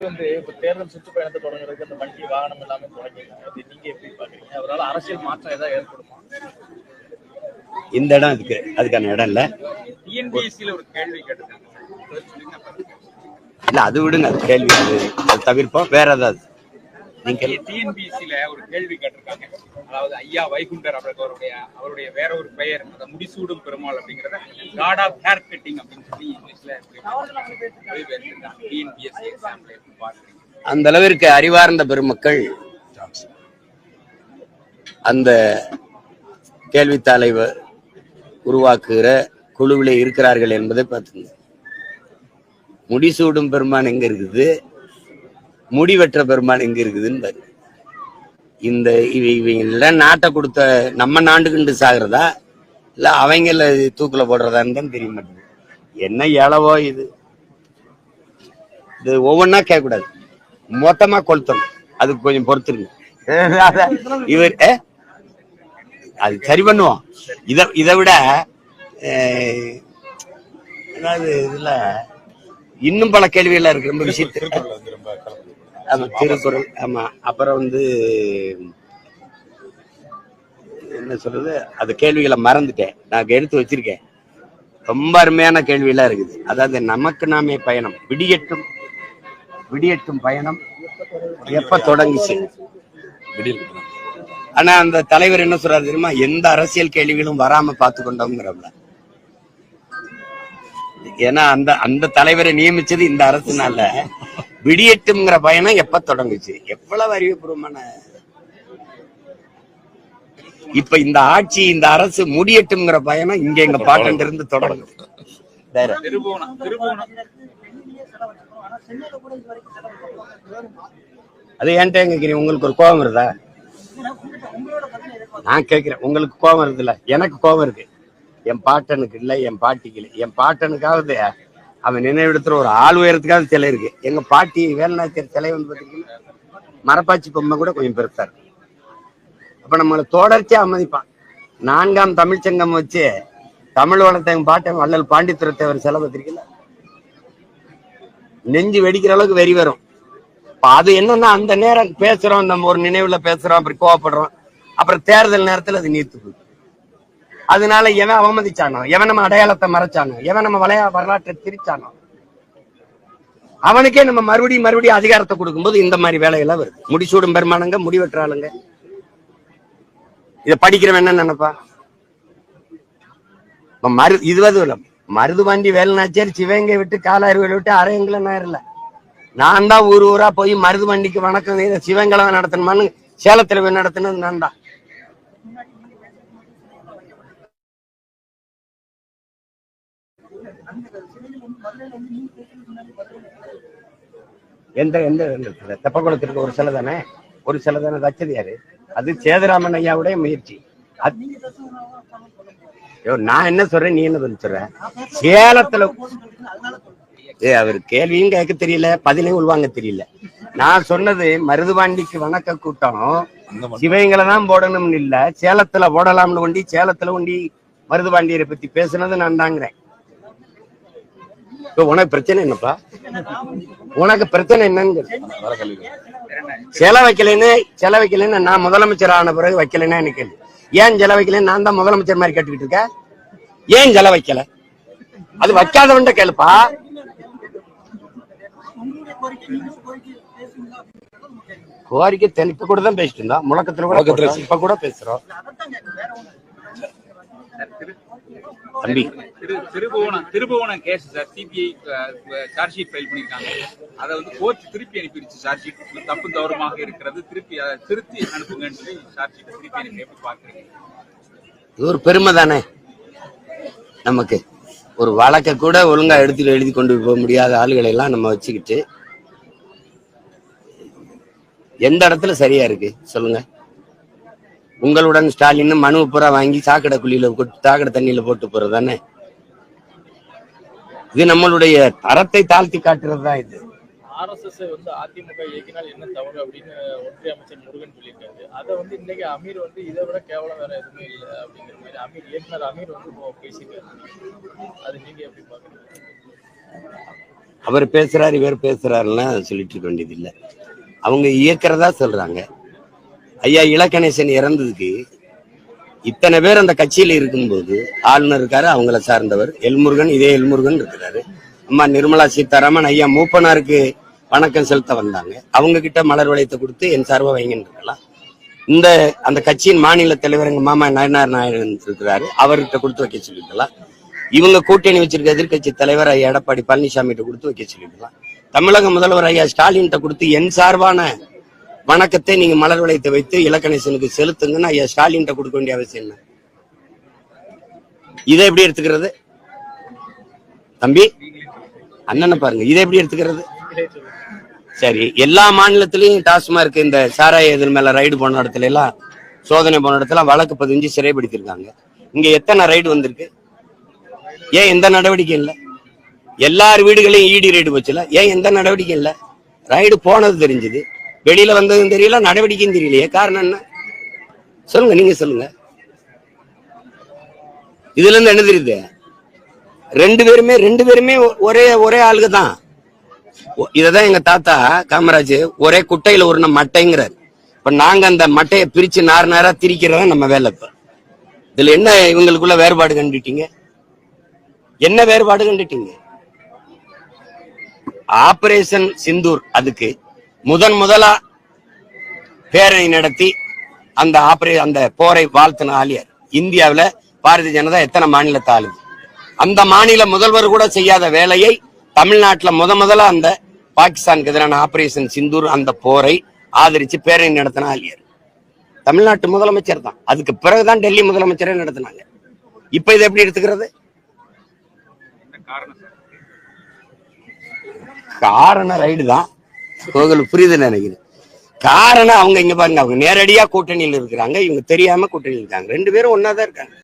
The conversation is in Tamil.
வந்து இப்ப தேர்தல் சுற்றுப்பயணத்தை தொடங்குறதுக்கு அந்த வண்டி வாகனம் எல்லாமே தொடங்கிருக்காங்க நீங்க எப்படி பாக்குறீங்க? அவரால் அரசியல் மாற்றம் ஏதாவது ஏற்படுமா? இந்த இடம் இருக்கு அதுக்கான இடம் இல்ல. டிஎன்பிஎஸ்சியில் ஒரு கேள்வி கேட்டிருக்காங்க. இல்ல அது விடுங்க அது கேள்வி அது தவிர்ப்போம். வேற ஏதாவது? நீங்க டிஎன்பிஎஸ்சியில ஒரு கேள்வி கேட்டிருக்காங்க. அதாவது ஐயா வைகுண்டர் அவருடைய அவருடைய வேற ஒரு பெயர் அந்த முடிசூடும் பெருமாள் அப்படிங்கறத காட் ஆஃப் ஹேர் கட்டிங் அப்படின்னு சொல்லி இங்கிலீஷ்ல டிஎன்பிஎஸ்சி எக்ஸாம்ல அந்த அளவிற்கு அறிவார்ந்த பெருமக்கள் அந்த கேள்வித்தாளை உருவாக்குகிற குழுவிலே இருக்கிறார்கள் என்பதை பார்த்துங்க. முடிசூடும் பெருமான் எங்க இருக்குது? முடிவெற்ற பெருமான் எங்க இருக்குதுன்னு பாரு. இந்த இவ இவங்க நாட்டை கொடுத்த நம்ம நாண்டுகிண்டு சாகிறதா? இல்ல அவங்கள தூக்குல போடுறதான்னு தான் தெரிய மாட்டேங்குது. என்ன இளவோ இது. இது ஒவ்வொன்றா கேட்கக்கூடாது. மொத்தமா கொளுத்தணும். அதுக்கு கொஞ்சம் பொறுத்துருங்க. இவர்? அது சரி பண்ணுவோம். இத இதை விட அதாவது இதுல இன்னும் பல கேள்விகள் இருக்கு. ரொம்ப விஷயத்து ஆமா திருக்குறள் ஆமா. அப்புறம் வந்து என்ன சொல்றது? அது கேள்விகளை மறந்துட்டேன். நான் எடுத்து வச்சிருக்கேன். ரொம்ப அருமையான கேள்வியெல்லாம் இருக்குது. அதாவது நமக்கு நாமே பயணம். விடியட்டும் விடியட்டும் பயணம். எப்ப தொடங்குச்சு? ஆனா அந்த தலைவர் என்ன சொல்றாரு தெரியுமா? எந்த அரசியல் கேள்விகளும் வராம பார்த்து கொண்டோங்கிறவங்க ஏன்னா அந்த அந்த தலைவரை நியமிச்சது இந்த அரசுனால. விடியட்டும்ங்கிற பயணம் எப்ப தொடங்குச்சு? எவ்வளவு அறிவுபூர்வமான இப்ப இந்த ஆட்சி இந்த அரசு முடியட்டும்ங்கிற பயணம் இங்க எங்க பாட்டன் இருந்து தொடங்கும். அது ஏன்ட்ட கேக்குறீங்க? உங்களுக்கு ஒரு கோபம் வருதா? நான் கேக்குறேன். உங்களுக்கு கோபம் வருது இல்ல எனக்கு கோபம் இருக்கு. என் பாட்டனுக்கு இல்ல என் பாட்டிக்கு இல்ல. என் பாட்டனுக்காவது அவன் நினைவிடத்துல ஒரு ஆள் உயரத்துக்காவது சிலை இருக்கு. எங்க பாட்டி வேலுநாச்சியர் சிலை வந்து பார்த்தீங்கன்னா மரப்பாச்சி பொம்மை கூட கொஞ்சம் பெருசா இருக்கு அப்ப நம்மளை தொடர்ச்சியா அமதிப்பான் நான்காம் தமிழ்ச்சங்கம் வச்சு தமிழ் வளர்த்த எங்க பாட்டன் வள்ளல் பாண்டித்துரத்தேவர் சிலை பார்த்திருக்கீங்களா? நெஞ்சு வெடிக்கிற அளவுக்கு வெறி வரும். இப்ப அது என்னன்னா அந்த நேரம் பேசுறோம் நம்ம ஒரு நினைவுல பேசுறோம் அப்படி கோவப்படுறோம். அப்புறம் தேர்தல் நேரத்துல அது நீர்த்து போய் அதனால எவன் அவமதிச்சானோ எவன் நம்ம அடையாளத்தை மறைச்சானோ எவன் நம்ம வளைய வரலாற்றை திரிச்சானோ அவனுக்கே நம்ம மறுபடியும் மறுபடியும் அதிகாரத்தை கொடுக்கும்போது இந்த மாதிரி வேலையெல்லாம் வருது. முடிசூடும் பெருமானங்க முடிவெற்றாளுங்க இத படிக்கிறவன் என்ன நினைப்பா? மரு இதுவது இல்ல மருதுபாண்டி வேலுநாச்சியார் சிவகங்கை விட்டு காலாறுகளை விட்டு அரையங்களை நேரில் நான் தான் ஊர் ஊரா போய் மருது வண்டிக்கு வணக்கம் செய்த சிவங்கலம் நடத்தணுமான்னு சேலத்துல போய் நடத்தினது நான் தான். எந்த எந்த இடத்துல? தெப்பக்குளத்திற்கு ஒரு சிலை தானே? ஒரு சிலை தானே? தச்சது யாரு அது சேதுராமன் ஐயாவுடைய முயற்சி. ஐயோ, நான் என்ன சொல்றேன்? நீ என்ன சொல்ற? சேலத்துல ஏ அவர் கேள்வியும் கேட்க தெரியல பதிலையும் உள்வாங்க தெரியல. நான் சொன்னது மருதுபாண்டிக்கு வணக்க கூட்டம். சிவங்களை தான் போடணும்னு இல்ல சேலத்துல போடலாம்னு ஒண்டி சேலத்துல ஒண்டி மருதுபாண்டியரை பத்தி பேசுனது நான் தாங்கிறேன். உனக்கு பிரச்சனை என்னப்பா? உனக்கு பிரச்சனை என்னன்னு செல வைக்கலைன்னு செல வைக்கலைன்னு நான் முதலமைச்சர் ஆன பிறகு வைக்கலைன்னா எனக்கு. ஏன் செல வைக்கலைன்னு நான் தான் முதலமைச்சர் மாதிரி கேட்டுக்கிட்டு இருக்கேன்? ஏன் செல வைக்கல அது வைக்காதவன்ட்ட கேளுப்பா. கோரிக்கை தென் இப்ப கூட தான் பேசிட்டு இருந்தோம். முழக்கத்துல கூட. இப்ப கூட பேசுறோம். தம்பி. Thiru Thiruppuvanam Thiruppuvanam case sir CBI charge sheet file பண்ணிருக்காங்க. அதை வந்து கோர்ட் திருப்பி அனுப்பிடுச்சு சார்ஜ் ஷீட் தப்பு தவறுமாக இருக்கிறது. திருப்பி திருத்தி அனுப்புங்கன்னு சொல்லி சார்ஜ் ஷீட்டை திருப்பி அனுப்பி எப்படி பாக்குறீங்க இது ஒரு பெருமை தானே? நமக்கு. ஒரு வழக்கை கூட ஒழுங்கா எடுத்துட்டு எழுதி கொண்டு போக முடியாத ஆளுகளை எல்லாம் நம்ம வச்சுக்கிட்டு எந்த இடத்துல சரியா இருக்கு? சொல்லுங்க. உங்களுடன் ஸ்டாலின் மனு பூரா வாங்கி சாக்கடை குழியில கொட்டு சாக்கடை தண்ணியில போட்டு போறது தானே? இது நம்மளுடைய தரத்தை தாழ்த்தி காட்டுறது தான் இது. ஆர்எஸ்எஸ் வந்து அதிமுக இயக்கினால் என்ன தவறு அப்படின்னு ஒன்றிய அமைச்சர் முருகன் சொல்லியிருக்காரு. அதை வந்து இன்னைக்கு அமீர் வந்து இதை விட கேவலம் வேற எதுவுமே இல்லை அப்படிங்கிற மாதிரி அமீர் இயக்குனர் அமீர் வந்து இப்போ பேசியிருக்காரு. அது நீங்க எப்படி பாக்குறீங்க அவர் பேசுறாரு இவர் பேசுறாருலாம் சொல்லிட்டு இருக்க வேண்டியது இல்லை அவங்க இயக்கிறதா சொல்றாங்க. ஐயா இலக்கணேசன் இறந்ததுக்கு இத்தனை பேர் அந்த கட்சியில இருக்கும்போது ஆளுநர் இருக்காரு அவங்கள சார்ந்தவர் எல்முருகன் இதே எல்முருகன் இருக்கிறாரு. அம்மா நிர்மலா சீதாராமன் ஐயா மூப்பனாருக்கு வணக்கம் செலுத்த வந்தாங்க. அவங்க கிட்ட மலர் வளையத்தை கொடுத்து என் சார்பா வைங்கன்னு இருக்கலாம். இந்த அந்த கட்சியின் மாநில தலைவர் எங்க மாமா நயனார் நாயகன் இருக்கிறாரு அவர்கிட்ட கொடுத்து வைக்க சொல்லிருக்கலாம் இவங்க கூட்டணி வச்சிருக்க எதிர்க்கட்சி தலைவர் ஐயா எடப்பாடி பழனிசாமி கிட்ட கொடுத்து வைக்க சொல்லிருக்கலாம் தமிழக முதல்வர் ஐயா ஸ்டாலின் கொடுத்து என் சார்பான வணக்கத்தை நீங்க மலர் வளையத்தை வைத்து இலக்கணேசனுக்கு செலுத்துங்கன்னு ஐயா ஸ்டாலின் கொடுக்க வேண்டிய அவசியம் என்ன இதை எப்படி எடுத்துக்கிறது? தம்பி அண்ணனை பாருங்க இதை எப்படி எடுத்துக்கிறது? சரி எல்லா மாநிலத்திலயும் டாஸ்மார்க் இந்த சாராய இதன் மேல ரைடு போன இடத்துல எல்லாம் சோதனை போன இடத்துல வழக்கு பதிஞ்சு சிறைப்படுத்திருக்காங்க இங்க எத்தனை ரைடு வந்திருக்கு? ஏன் எந்த நடவடிக்கை இல்லை? எல்லார் வீடுகளையும் ஈடி ரைடு போச்சுல? ஏன் எந்த நடவடிக்கை இல்லை? ரைடு போனது தெரிஞ்சது. வெளியில வந்ததும் தெரியல நடவடிக்கையும் தெரியலையே. காரணம் என்ன? சொல்லுங்க நீங்க சொல்லுங்க. இதுல இருந்து என்ன தெரியுது? ரெண்டு பேருமே ரெண்டு பேருமே ஒரே ஒரே ஆளுக தான். இததான் எங்க தாத்தா காமராஜ் ஒரே குட்டையில ஒரு மட்டைங்கிறார். இப்ப நாங்க அந்த மட்டையை பிரிச்சு நார் நாரா திரிக்கிறதா நம்ம வேலை இப்ப. இதுல என்ன இவங்களுக்குள்ள வேறுபாடு கண்டுட்டீங்க? என்ன வேறுபாடு கண்டுட்டீங்க? ஆபரேஷன் சிந்தூர் அதுக்கு முதன் முதலா பேரணி நடத்தி அந்த ஆபரே அந்த போரை வாழ்த்தின ஆலியார். இந்தியாவுல பாரதிய ஜனதா எத்தனை மாநிலத்தை ஆளுது அந்த மாநில முதல்வர் கூட செய்யாத வேலையை தமிழ்நாட்டுல முத முதல்ல அந்த பாகிஸ்தானுக்கு எதிரான ஆபரேஷன் சிந்தூர் அந்த போரை ஆதரிச்சு பேரணி நடத்தின ஆலியர். தமிழ்நாட்டு முதலமைச்சர் தான். அதுக்கு பிறகுதான் டெல்லி முதலமைச்சரே நடத்தினாங்க. இப்ப இதை எப்படி எடுத்துக்கிறது? காரணம் ரைடு தான். உங்களுக்கு புரியுதுன்னு நினைக்கிறேன். காரணம் அவங்க இங்க பாருங்க அவங்க நேரடியா கூட்டணியில் இருக்கிறாங்க இவங்க தெரியாம கூட்டணியில் இருக்காங்க. ரெண்டு பேரும் ஒன்னா தான் இருக்காங்க.